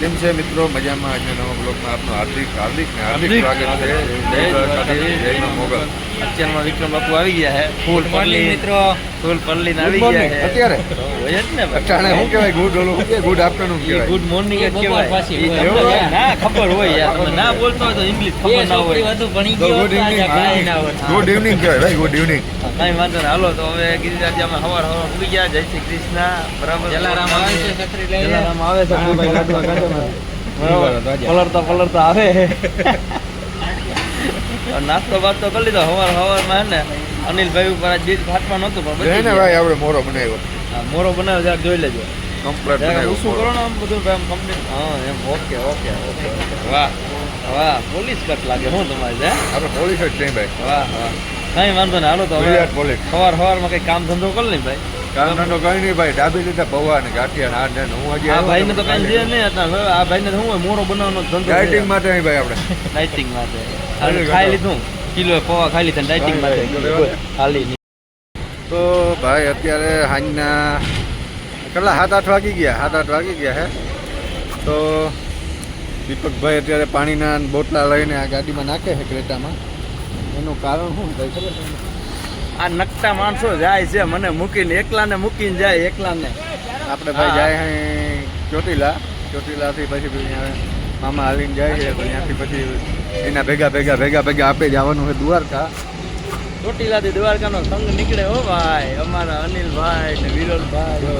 કેમ છે મિત્રો? મજામાં? આજના નવા બ્લોગમાં આપનું હાર્દિક હાર્દિક હાર્દિક. સ્વાગત છે. જય મોગલ. અત્યારમાં વિક્રમ બાપુ આવી ગયા છે. ફૂલ પરલી મિત્રો. ફૂલ પરલી આવી ગયા છે. અત્યારે? હોય જ ને અટાણે શું કહેવાય? ગુડ ઓલો શું કહેવાય? ગુડ આફ્ટરનૂન કહેવાય. ગુડ મોર્નિંગ જ કહેવાય? ના ખબર હોય યાર. તમે ના બોલતો હોય તો ઇંગ્લિશ ખબર ના હોય. વધુ ભણી ગયો ગુડ ઇવનિંગ ના. ગુડ ઇવનિંગ કહેવાય ભાઈ ગુડ ઇવનિંગ કઈ વાંધો નહીં. હાલો તો હવે ગિરિરાજ અમે સવાર સવાર ઉગી ગયા. જય શ્રી કૃષ્ણ. બરાબર. જલારામ આવે છે છત્રી લઈને. જલારામ આવે છે. પલળતા પલળતા આવે. નાસ્તો બાસ્તો કરી લીધો. હવાર હવારમાં હે ને અનિલભાઈ ઉપર આજ બીજ ફાટમાં નહોતું પણ જોઈ ને ભાઈ આપણે મોરો બનાવ્યો. હા, મોરો બનાવ્યો જરા જોઈ લેજો. કમ્પ્લેટ બનાવ્યો શું કરો ને આમ બધું ભાઈ કમ્પ્લીટ હા એમ ઓકે ઓકે ઓકે. વાહ વાહ પોલીસ કટ લાગે હું તમારે? આપણે પોલીસ જ નહીં ભાઈ. વાહ વાહ. કઈ વાંધો નહીં. હાલો તો હવે ગુજરાત સવાર સવારમાં કઈ કામ ધંધો કર નહીં ભાઈ. કામ ધંધો કઈ નહીં ભાઈ. ડાબી લીધા પૌવા ને ગાંઠિયા ને હું હજી આ ભાઈને તો કઈ જે નહીં હતા આ ભાઈને શું હોય? મોરો બનાવવાનો ધંધો. ડાયટિંગ માટે નહીં ભાઈ આપણે. ડાયટિંગ માટે. ખાઈ લીધું. કિલો પૌવા ખાઈ લીધા ડાયટિંગ માટે. ખાલી. તો ભાઈ અત્યારે સાંજના કેટલા? સાત આઠ વાગી ગયા. સાત આઠ વાગી ગયા હે. તો દીપકભાઈ અત્યારે પાણીના બોટલા લઈને આ ગાડીમાં નાખે છે ક્રેટામાં. એનું કારણ શું થાય ખબર આ નકટા માણસો જાય છે મને મૂકીને એકલાને મૂકીને જાય એકલાને. આપણે ભાઈ જાય હે ચોટીલા. ચોટીલાથી પછી મામા હાલીને જાય છે ત્યાંથી પછી એના ભેગા ભેગા ભેગા ભેગા આપે જવાનું છે દ્વારકા. ચોટીલાથી દ્વારકાનો સંઘ નીકળે હો ભાઈ અમારા અનિલભાઈ ને વિરોલભાઈ.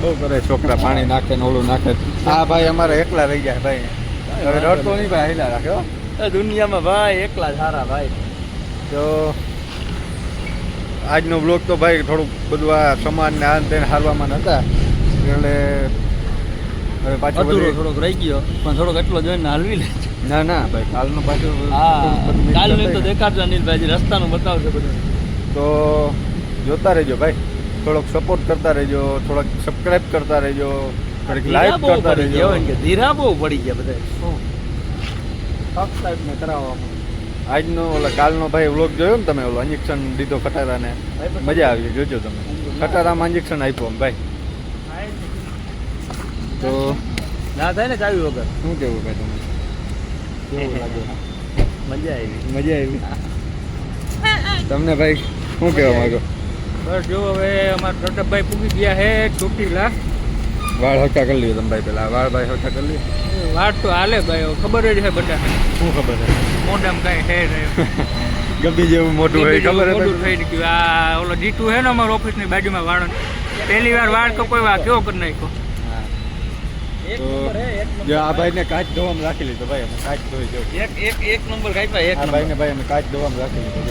બહુ કરે છોકરા પાણી નાખે ને ઓલું નાખે. આ ભાઈ અમારે એકલા રહી જાય ભાઈ. હવે રડતો નહીં ભાઈ હિલા રાખે હો. એ દુનિયામાં ભાઈ એકલા સારા ભાઈ. તો આજનો બ્લોગ તો ભાઈ થોડુંક બધું આ સમાન ને આન તેને હારવામાં નતા. એટલે હવે પાછું અધૂરો થોડોક રહી ગયો પણ થોડોક એટલો જોઈને હાલવી લે. ના ના ભાઈ કાલનો પાછું હા કાલનું તો. દેખાડજો અનિલભાઈ રસ્તાનું બતાવશે બધું. તો જોતા રહેજો ભાઈ થોડોક સપોર્ટ કરતા રહેજો થોડોક સબસ્ક્રાઇબ કરતા રહેજો થોડીક લાઈક કરતા રહેજો. ધીરા બહુ પડી ગયા બધા. સબસ્ક્રાઇબ ને કરાવવામાં આજનો ઓલા કાલનો ભાઈ વ્લોગ જોયો ને તમે ઓલો ઇન્જેક્શન દીધો ખટારાને? મજા આવી જોજો તમે. ખટારામાં ઇન્જેક્શન આપ્યો એમ ભાઈ. તો ના થાય ને ચાવી વગર. શું કેવું ભાઈ તમે કેવું લાગે? મજા આવી. મજા આવી? તમને ભાઈ શું કહેવા માંગો? બસ જો હવે અમારા પ્રતાપભાઈ પૂગી ગયા છે ચોટીલા. વાળ હકા કરી લ્યો તમે ભાઈ પેલા વાળ ભાઈ હકા કરી લ્યો. વાત તો હાલે ભાઈ ખબર જ છે બધા શું ખબર છે? મોઢામ કઈ છે નહીં. જેવું મોટું હોય ખબર મોઢું થઈ ગયું. આ ઓલો જીતુ હે ને અમારા ઓફિસની બાજુમાં વાળો પહેલી વાર વાળ તો કોઈ વાર કેવો કરી નાખ્યો. જો આ ભાઈને કાચ ધોવામાં રાખી લીધો ભાઈ અમે કાચ ધોઈ જો. એક એક એક નંબર કાપ્યા એક ભાઈ અમે કાચ ધોવામાં રાખી લીધો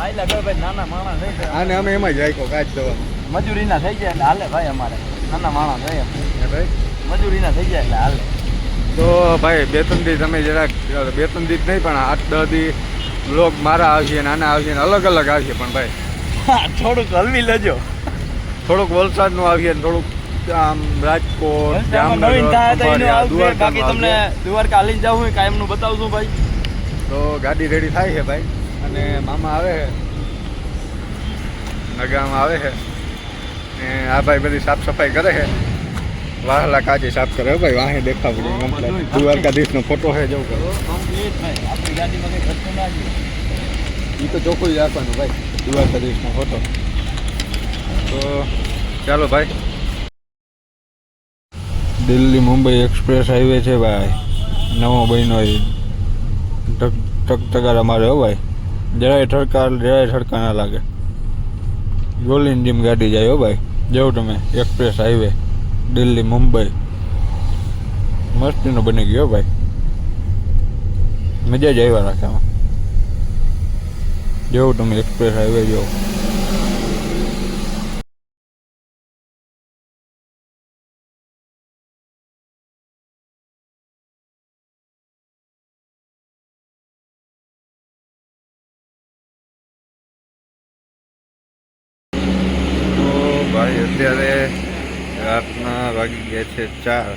આયલા ગયો ભાઈ નાના માણસ ગયા આને અમે એમાં જ રાખ્યો કાચ ધોવામાં. મજૂરીના થઈ ગયા એટલે હાલે ભાઈ અમારે. નાના માણસ હોય એમ. હે ભાઈ? થઈ ગયા એટલે હાલે. તો ભાઈ બે ત્રણ દી તમે જરાક બે ત્રણ દી નહીં પણ આઠ દસ દી બ્લોગ મારા આવશે નાના આવશે ને અલગ અલગ આવશે પણ ભાઈ. થોડુંક હલવી લેજો. થોડુંક વલસાડનું આવીએ ને થોડુંક આમ રાજકોટ આવશે. બાકી તમને આવશે. દ્વારકા હાલીને જાવ હોય કાયમનું બતાવશું ભાઈ. તો ગાડી રેડી થાય છે ભાઈ. અને મામા આવે છે. નગામાં આવે છે. ને આ ભાઈ બધી સાફ સફાઈ કરે છે. વાહલા કાચી સાફ કરે. હો ભાઈ, વાહે દેખાવ પડે બધું. દ્વારકાધીશનો ફોટો છે જવું કરો. કમ્પ્લીટ ના એ તો ચોખ્ખું જ રાખવાનું ભાઈ, દ્વારકાધીશનો ફોટો તો ચાલો ભાઈ. દિલ્હી મુંબઈ એક્સપ્રેસ હાઈવે છે ભાઈ. નવો એ ટક ટક ટકારા મારે, હો ભાઈ. જરાય ઠડકા જરાય ઠડકા ના લાગે. ગોલીન જીમ ગાડી જાય, હો ભાઈ. જવું તમે, એક્સપ્રેસ હાઈવે. દિલ્હી, મુંબઈ. મસ્તીનો બની ગયો ભાઈ. મજા જ આવ્યા રાખે આમાં. જેવું તમે એક્સપ્રેસ હાઈવે જો તો ભાઈ, અત્યારે રાતના વાગી ગયા છે ચાર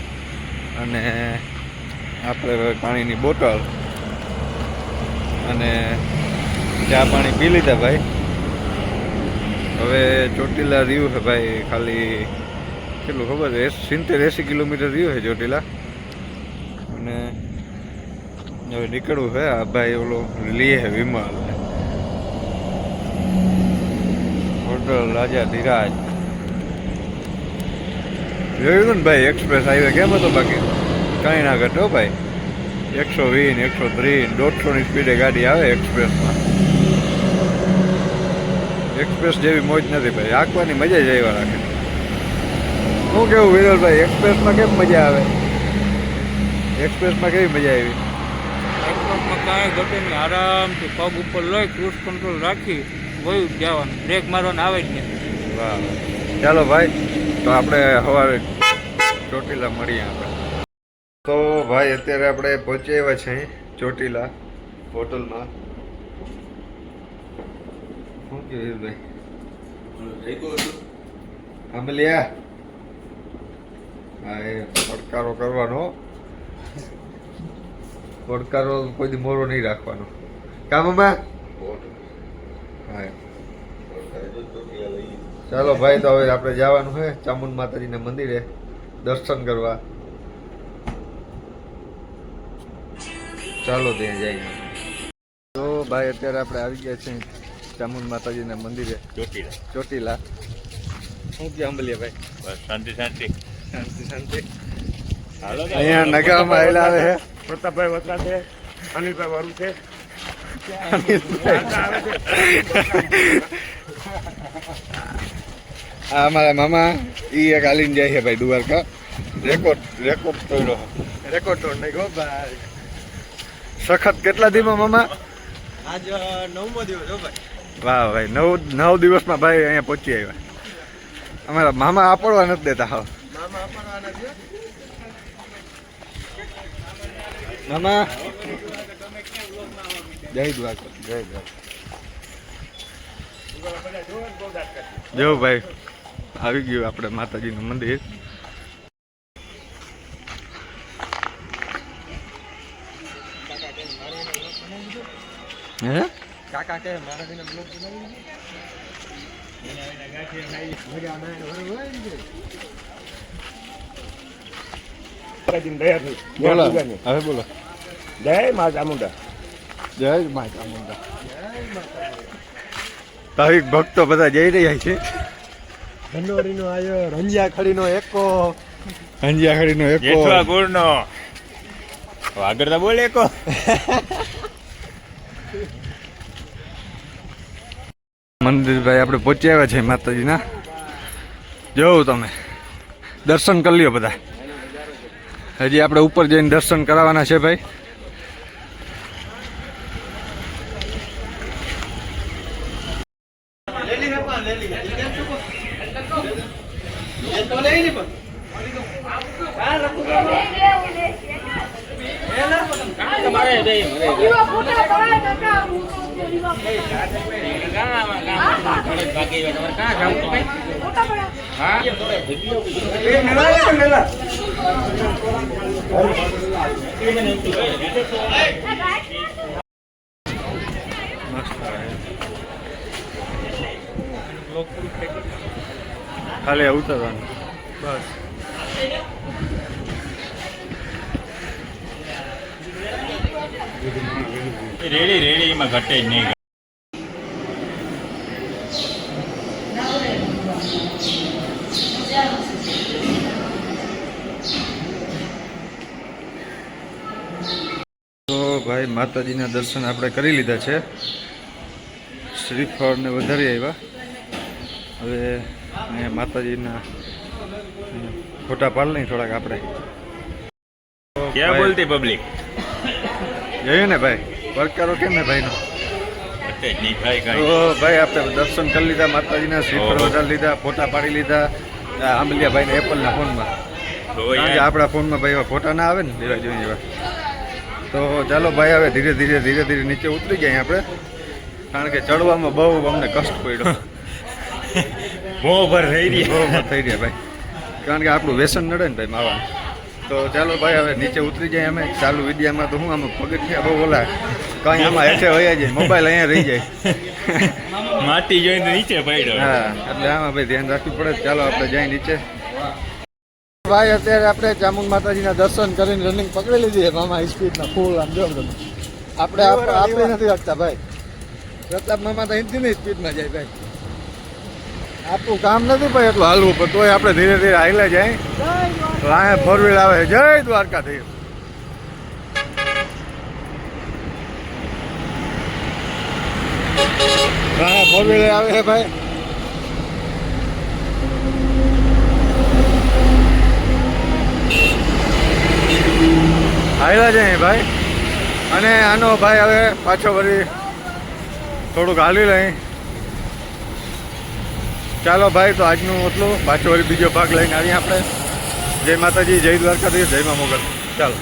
અને આપણે પાણીની બોટલ અને ચા પાણી પી લીધા ભાઈ. હવે ચોટીલા રહ્યું છે ભાઈ, ખાલી કેટલું ખબર છે સિત્તેર એંસી કિલોમીટર રહ્યું છે ચોટીલા. અને હવે નીકળવું છે, આ ભાઈ ઓલો લીએ છે વિમાન હોટલ રાજા ધીરાજ. જોયું હતું ને ભાઈ એક્સપ્રેસ હાઈવે કેમ હતો બાકી? કાંઈ ના ઘટો ભાઈ. એકસો વીસ એકસો ત્રીસ દોઢસોની સ્પીડે ગાડી આવે એક્સપ્રેસમાં એક્સપ્રેસ જેવી મોજ નથી ભાઈ. આંકવાની મજા જ આવ્યા રાખે. શું કેવું વિરલભાઈ એક્સપ્રેસમાં કેમ મજા આવે? એક્સપ્રેસમાં કેવી મજા આવી? એક્સપ્રેસમાં કાંઈ ઘટે નહીં. આરામથી પગ ઉપર લઈ ક્રૂઝ કંટ્રોલ રાખી વયું જવાનું. બ્રેક મારવાનું આવે જ નહીં. વાહ. ચાલો ભાઈ તો આપણે સવારે ચોટીલા મળીએ આપણે. તો ભાઈ, અત્યારે આપણે પહોંચી આવ્યા છે ચોટીલા હોટલમાં. શું કહ્યું ભાઈ? આમલિયા હા, એ પડકારો કરવાનો. પડકારો કોઈ મોરો નહીં રાખવાનો. કામમાં હા. ચાલો ભાઈ તો હવે આપણે જવાનું છે ચામુંડ માતાજીના મંદિરે દર્શન કરવા. ચાલો ત્યાં જઈએ. તો ભાઈ અત્યારે આપણે આવી ગયા છીએ ચામુંડ માતાજીના મંદિરે. ચોટીલા. ચોટીલા. શું કે અંબલિયા ભાઈ? બસ શાંતિ શાંતિ. શાંતિ શાંતિ. અહીંયા નગામાં આવેલા આવે છે. પ્રતાપભાઈ વતરા છે અનિલભાઈ વારું છે. આ અમારા મામા એ એક હાલીને જાય છે ભાઈ દ્વારકા. રેકોર્ડ રેકોર્ડ તોડ્યો રેકોર્ડ તોડ નાખ્યો ભાઈ. સખત કેટલા દિવસમાં મામા? આજ નવમો દિવસ હો ભાઈ. વાહ ભાઈ નવ નવ દિવસમાં ભાઈ અહીંયા પહોંચી આવ્યા. અમારા મામા આપડવા નથી દેતા હા મામા મામા. જય દ્વારકા જય દ્વારકા. જો ભાઈ આવી ગયું આપણે માતાજીનું મંદિર. હે? કાકા કે મારા બ્લોગ બનાવી બોલો. હવે બોલો. જય મા ચામુંડા જય મા ચામુંડા ભક્તો બધા જઈ રહ્યા છે. ધનોરીનો આયો, રંજિયા ખડીનો એકો. હંજિયાખડીનો એકો. જેઠવા ગુણનો આગળ તો બોલે કો મંદિર ભાઈ આપણે પહોંચી આવ્યા છે માતાજીના. જોવું તમે. દર્શન કરી લ્યો બધા. હજી આપણે ઉપર જઈને દર્શન કરાવવાના છે ભાઈ. તો નહીં ખાલી ઉતરવાનું બસ. રેડી રેડી એમાં ઘટે જ નહીં. તો ભાઈ માતાજીના દર્શન આપણે કરી લીધા છે. શ્રીફળને વધારી આવ્યા. હવે અહીંયા માતાજીના ફોટા પાડ લઈ થોડાક આપણે. ક્યાં બોલતી પબ્લિક જોયું ને ભાઈ પડકારો કેમ ને ભાઈનો? ભાઈ આપણે દર્શન કરી લીધા માતાજીના ઓહો. લીધા ફોટા પાડી લીધા. આંબલિયા ભાઈને એપલના ફોનમાં. આપણા ફોનમાં ભાઈ એવા ફોટા ના આવે ને લેવા જોઈએ એવા. તો ચાલો ભાઈ હવે ધીરે ધીરે ધીરે ધીરે નીચે ઉતરી જાય આપણે. કારણ કે ચડવામાં બહુ અમને કષ્ટ પડ્યો. મોં ભર થઈ રહી મત થઈ રહ્યા ભાઈ. કારણ કે આપણું વ્યસન નડે ને ભાઈ માવા. તો ચાલો ભાઈ હવે નીચે ઉતરી જાય અમે. ચાલુ વિદ્યામાં તો હું આમ પગથિયા બહુ ઓલા કઈ આમાં હેઠે વયા જાય મોબાઈલ અહીંયા રહી જાય. માટી જોઈને નીચે પડ્યો. હા એટલે આમાં ભાઈ ધ્યાન રાખવું પડે. ચાલો આપણે જાય નીચે. ભાઈ અત્યારે આપણે ચામુંડ માતાજીના દર્શન કરીને રનિંગ પકડી લીધી છે મામા સ્પીડના ફૂલ આમ જો તમે. આપણે આપણે નથી રાખતા ભાઈ. પ્રતાપ મામા તો અહીંથી સ્પીડમાં જાય ભાઈ. આપણું કામ નથી ભાઈ એટલું હાલવું પણ તોય આપણે ધીરે ધીરે હાલે જાય. અહીંયા ફોર વ્હીલ આવે છે. જય દ્વારકાથી હા ફોર વ્હીલર આવે છે ભાઈ. હાલ્યા જાય ભાઈ. અને આનો ભાઈ હવે પાછો વળી થોડુંક હાલી લઈ. ચાલો ભાઈ, તો આજનું એટલું. પાછો બીજો ભાગ લઈને આવીએ આપણે. જય માતાજી, જય દ્વારકાધીશ, જય મા મોગલ.